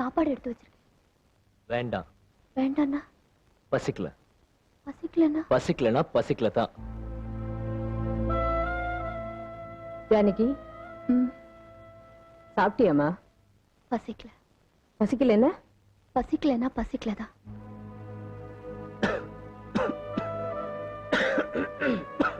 சாப்பாடு எடுத்து வச்சிருக்கேன். வேண்டாம். வேண்டாண்ணா பசிக்கல. பசிக்கலண்ணா பசிக்கலனா பசிக்கல தான். ஜானகி ம். சாப்பிட்டியாம்மா? பசிக்கல. பசிக்கல என்ன பசிக்கலன்னா பசிக்கலதான் கஷாயம்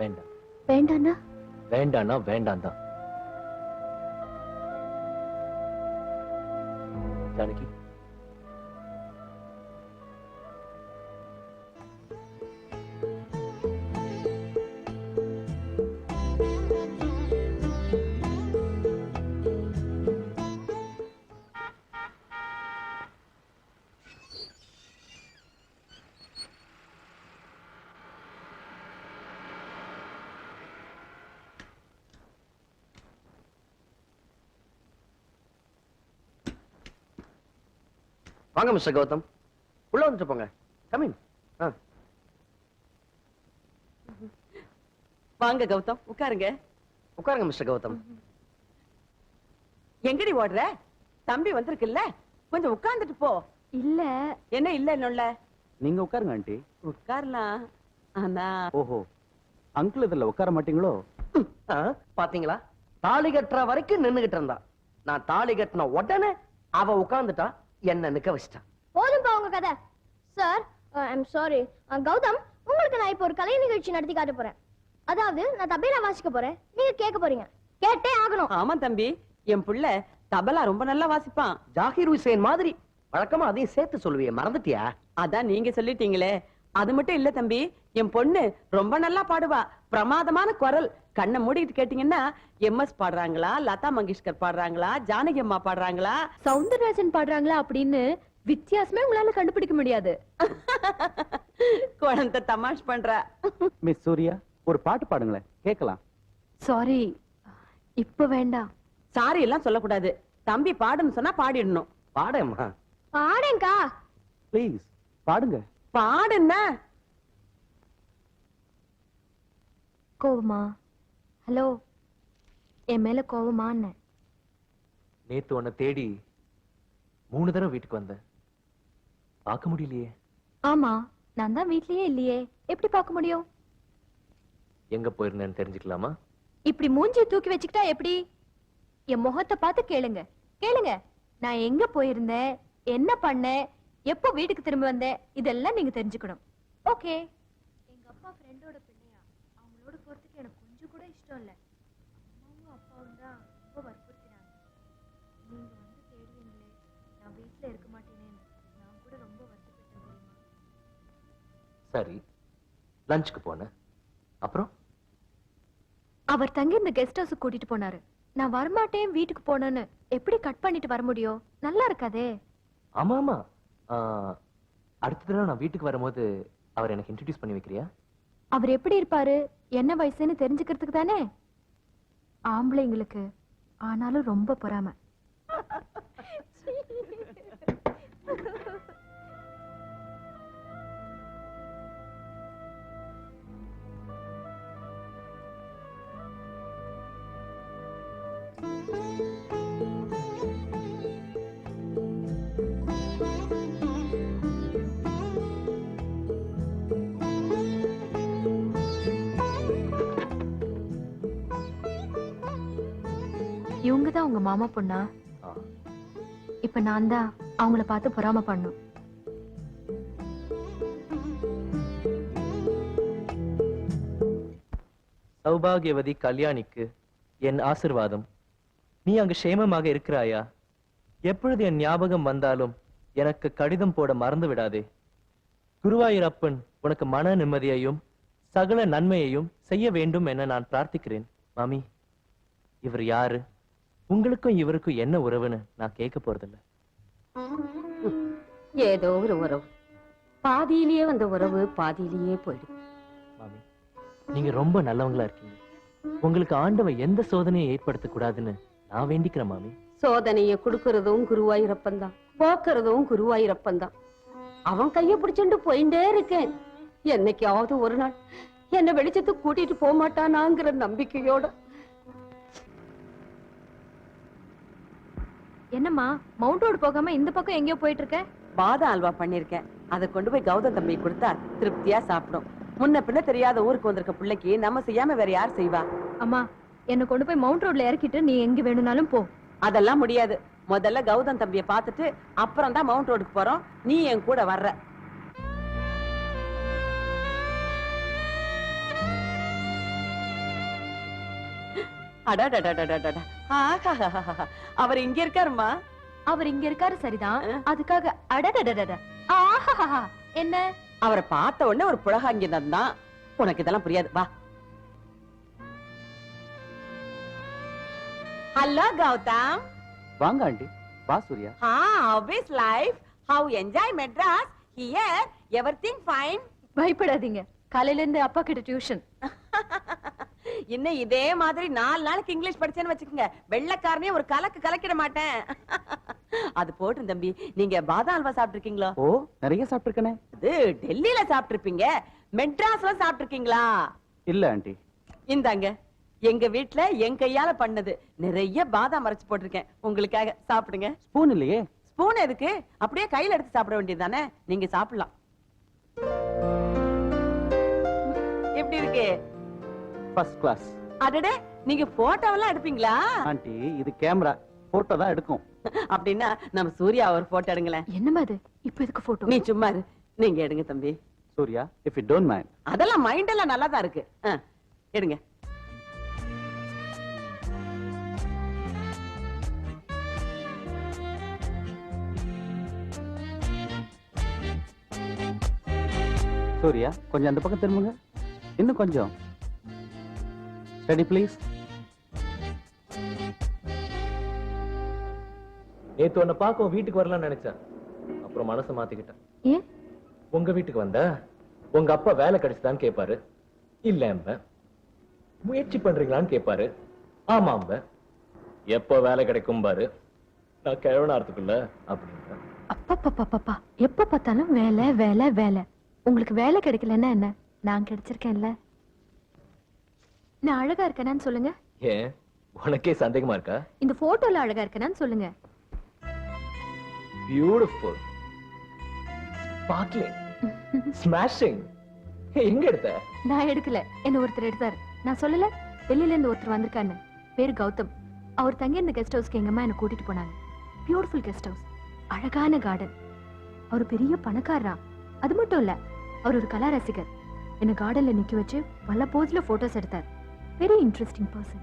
வேண்டாம். வேண்டாண்ணா? வேண்டாம்னா வேண்டாம் தான் ஜானகி வாங்க மிஸ்டர் கௌதம். உள்ள வந்துட்டு போங்க. கமிங் வாங்க கௌதம். உட்காருங்க. உட்காருங்க மிஸ்டர் கௌதம். எங்கடி ஓடுற? தம்பி வந்திருக்குல்ல. கொஞ்சம் உட்கார்ந்துட்டு போ. இல்ல. என்ன இல்ல இன்னொல்ல நீங்க உட்காருங்க ஆண்டி. உட்காரலாம். ஆனா. ஓஹோ. அங்கிள் இதுல உட்கார மாட்டீங்களோ? பாத்தீங்களா? தாலி கட்டுற வரைக்கும் நின்னுகிட்டு இருந்தா. நான் தாலி கட்டின உடனே அவ உட்கார்ந்துட்டா. என்ன நிக்க வச்சிட்டா போதும்பா உங்க கதை. சார் ஐம் சாரி கௌதம் உங்களுக்கு நான் இப்போ ஒரு கலை நிகழ்ச்சி நடத்தி காட்ட போறேன். அதாவது நான் தபேலா வாசிக்க போறேன். நீங்க கேட்க போறீங்க. கேட்டே ஆகணும். ஆமா தம்பி. என் புள்ள தபலா ரொம்ப நல்லா வாசிப்பான். ஜாகிர் ஹுசேன் மாதிரி. வழக்கமா அதையும் சேர்த்து சொல்லுவியே மறந்துட்டியா? அதான் நீங்க சொல்லிட்டீங்களே. அது மட்டும் இல்ல தம்பி என் பொண்ணு ரொம்ப நல்லா பாடுவா. பிரமாதமான குரல். கண்ணை மூடிட்டு கேட்டீங்கன்னா எம்எஸ் பாடுறாங்களா லதா மங்கேஷ்கர் பாடுறாங்களா ஜானகி அம்மா பாடுறாங்களா? சவுந்தரராஜன் பாடுறாங்களா அப்படின்னு வித்தியாசமே உங்களால கண்டுபிடிக்க முடியாது. குழந்தை தமாஷ் பண்றா. மிஸ் சூர்யா ஒரு பாட்டு பாடுங்களேன். கேட்கலாம். சாரி இப்ப வேண்டாம். சாரி எல்லாம் சொல்லக்கூடாது. தம்பி பாடுன்னு சொன்னா பாடிடணும். பாடேம்மா. பாடேங்கா. ப்ளீஸ் பாடுங்க. பாடுன்னா? கோவமா? ஹலோ என் மேல கோவமான்னு. நேத்து உன்னை தேடி மூணு தடவை வீட்டுக்கு வந்தேன். பார்க்க முடியலையே. ஆமா நான் தான் வீட்லயே இல்லையே. எப்படி பார்க்க முடியும்? எங்க போயிருந்தேன்னு தெரிஞ்சுக்கலாமா? இப்படி மூஞ்சி தூக்கி வச்சுக்கிட்டா எப்படி? என் முகத்தை பார்த்து கேளுங்க. கேளுங்க நான் எங்க போயிருந்தேன்? என்ன பண்ணேன்? எப்போ வீட்டுக்கு திரும்ப வந்தேன் இதெல்லாம் நீங்க தெரிஞ்சுக்கணும். ஓகே எங்க அப்பா ஃப்ரெண்டோட பிள்ளையா அவங்களோட போறதுக்கு எனக்கு கொஞ்சம் கூட இஷ்டம் இல்ல. அம்மாவும் அப்பாவும் தான் ரொம்ப வற்புறுத்தினாங்க. நீங்க வந்து தேடுவீங்களே நான் வீட்ல இருக்க மாட்டேனேன்னு நான் கூட ரொம்ப வருத்தப்பட்டேன் தெரியுமா? சரி. லஞ்சுக்கு போனேன் அப்புறம்? அவர் தங்கி இந்த கெஸ்ட் ஹவுஸ் கூட்டிட்டு போனாரு. நான் வரமாட்டேன் வீட்டுக்கு போனேன்னு. எப்படி கட் பண்ணிட்டு வர முடியும்? நல்லா இருக்காதே. ஆமா ஆமா. அடுத்த தடவை நான் வீட்டுக்கு வரும்போது அவர் எனக்கு இன்ட்ரடியூஸ் பண்ணி வைக்கிறியா? அவர் எப்படி இருப்பாரு? என்ன வயசுன்னு தெரிஞ்சுக்கிறதுக்கு தானே? ஆம்பளைங்களுக்கு ஆனாலும் ரொம்ப பொறாம. தான் உங்க மாமா பொண்ணா. இப்ப நான் தான் அவங்கள பார்த்து பொறாம பண்ணும் சௌபாகியவதி கல்யாணிக்கு என் ஆசிர்வாதம். நீ அங்கு க்ஷேமமாக இருக்கிறாயா? எப்பொழுது என் ஞாபகம் வந்தாலும் எனக்கு கடிதம் போட மறந்து விடாதே. குருவாயூரப்பன் உனக்கு மன நிம்மதியையும் சகல நன்மையையும் செய்ய வேண்டும் என நான் பிரார்த்திக்கிறேன். மாமி இவர் யாரு? உங்களுக்கும் இவருக்கும் என்ன உறவுன்னு நான் கேட்க போறதில்ல. ஏதோ ஒரு உறவு. பாதியிலேயே வந்த உறவு பாதியிலேயே போயிடும் மாமி நீங்க ரொம்ப நல்லவங்களா இருக்கீங்க. உங்களுக்கு ஆண்டவன் எந்த சோதனையை ஏற்படுத்த கூடாதுன்னு நான் வேண்டிக்கிறேன் மாமி. சோதனைய குடுக்கறதும் குருவாயூரப்பன் தான். போக்குறதும் குருவாயூரப்பன் தான். அவன் கைய பிடிச்சுட்டு போயிட்டே இருக்கேன். என்னைக்காவது ஒரு நாள் என்ன வெளிச்சத்துக்கு கூட்டிட்டு போக மாட்டானாங்கிற நம்பிக்கையோட என்னம்மா மவுண்ட் ரோடு போகாம இந்த பக்கம் எங்கேயோ போயிட்டு இருக்க பாதாம் அல்வா பண்ணிருக்கேன் அதை கொண்டு போய் கௌதம் தம்பி கொடுத்தா திருப்தியா சாப்பிடும். முன்ன பின்ன தெரியாத ஊருக்கு வந்திருக்க பிள்ளைக்கு நம்ம செய்யாம வேற யார் செய்வா? அம்மா என்ன கொண்டு போய் மவுண்ட் ரோட்ல இறக்கிட்டு நீ எங்க வேணும்னாலும் போ. அதெல்லாம் முடியாது. முதல்ல கௌதம் தம்பிய பார்த்துட்டு அப்புறம் தான் மவுண்ட் ரோடுக்கு போறோம். நீ என் கூட வர்ற. அடடடடடடட. அவர் இங்க இருக்காருமா அவர் இங்க இருக்காரு சரிதான். அதுக்காக அடடடடட. என்ன? அவரை பார்த்த உடனே ஒரு புலகாங்கியம் தான். உனக்கு இதெல்லாம் புரியாது. வா. ஹலோ கௌதம். வாங்க ஆண்டி. வா Surya. Ah obvious life how enjoy Madras here everything fine பயப்படாதீங்க. காலையில இருந்து அப்பா கிட்ட டியூஷன் இன்னும் இதே மாதிரி நாலு நாளைக்கு இங்கிலீஷ் படிச்சேன்னு வச்சுக்கோங்க. வெள்ளைக்காரனே ஒரு கலக்கு கலக்கிட மாட்டேன். அது போட்டும் தம்பி. நீங்க பாதாம் அல்வா சாப்பிட்டிருக்கீங்களா? ஓ நிறைய சாப்பிட்டிருக்கனே. இது டெல்லியில சாப்பிட்டிருப்பீங்க. மெட்ராஸ்ல சாப்பிட்டிருக்கீங்களா? இல்ல ஆண்டி. இந்தாங்க. எங்க வீட்ல என் கையால பண்ணது. நிறைய பாதாம் அரைச்சு போட்டிருக்கேன். உங்களுக்காக சாப்பிடுங்க. ஸ்பூன் இல்லையே. ஸ்பூன் எதுக்கு? அப்படியே கையில எடுத்து சாப்பிட வேண்டியதுதானே நீங்க சாப்பிடலாம். எப்படி இருக்கு? ஃபர்ஸ்ட் கிளாஸ் அடடே நீங்க போட்டோவெல்லாம் எடுப்பீங்களா? ஆண்டி இது கேமரா. போட்டோ தான் எடுக்கும். அப்படின்னா நம்ம சூர்யா ஒரு போட்டோ எடுங்களேன். என்னம்மா அது? இப்ப இதுக்கு போட்டோ நீ சும்மா இரு. நீங்க எடுங்க தம்பி. Surya if you don't mind அதெல்லாம் மைண்ட் எல்லாம் நல்லா தான் இருக்கு. ஆ, எடுங்க. சூர்யா கொஞ்சம் அந்த பக்கம் திரும்புங்க. இன்னும் கொஞ்சம். ஸ்டடி ப்ளீஸ் நேத்து உன்னை பார்க்க வீட்டுக்கு வரலாம்னு நினைச்சேன். அப்புறம் மனசை மாத்திக்கிட்டேன். ஏன்? உங்க வீட்டுக்கு வந்தா உங்க அப்பா வேலை கிடைச்சுதான்னு கேட்பாரு இல்ல முயற்சி பண்றீங்களான்னு கேட்பாரு ஆமாம்ப எப்போ வேலை கிடைக்கும் பாரு நான் கிழவனார்த்துக்குள்ள அப்படிங்க அப்பப்பப்பப்பா எப்ப பார்த்தாலும் வேலை வேலை வேலை. உங்களுக்கு வேலை கிடைக்கலன்னா என்ன? நான் கிடைச்சிருக்கேன்ல. நான் அழகா இருக்கேனான்னு சொல்லுங்க. ஏன்? உனக்கே சந்தேகமா இருக்கா? இந்த போட்டோல அழகா இருக்கேனான்னு சொல்லுங்க. பியூட்டிஃபுல் ஸ்பார்க்லிங் ஸ்மாஷிங் எங்க எடுத்த? நான் எடுக்கல. என்ன ஒருத்தர் எடுத்தாரு. நான் சொல்லல. வெளியில இருந்து ஒருத்தர் வந்திருக்கான்னு பேரு கௌதம். அவர் தங்கி இருந்த கெஸ்ட் ஹவுஸ்க்கு எங்க அம்மா என்ன கூட்டிட்டு போனாங்க. பியூட்டிஃபுல் கெஸ்ட் ஹவுஸ் அழகான கார்டன் அவர் பெரிய பணக்காரரா. அது மட்டும் இல்ல அவர் ஒரு கலா ரசிகர் என்ன கார்டன்ல நிக்க வச்சு பல போஸ்ல போட்டோஸ் எடுத்தார். very interesting person.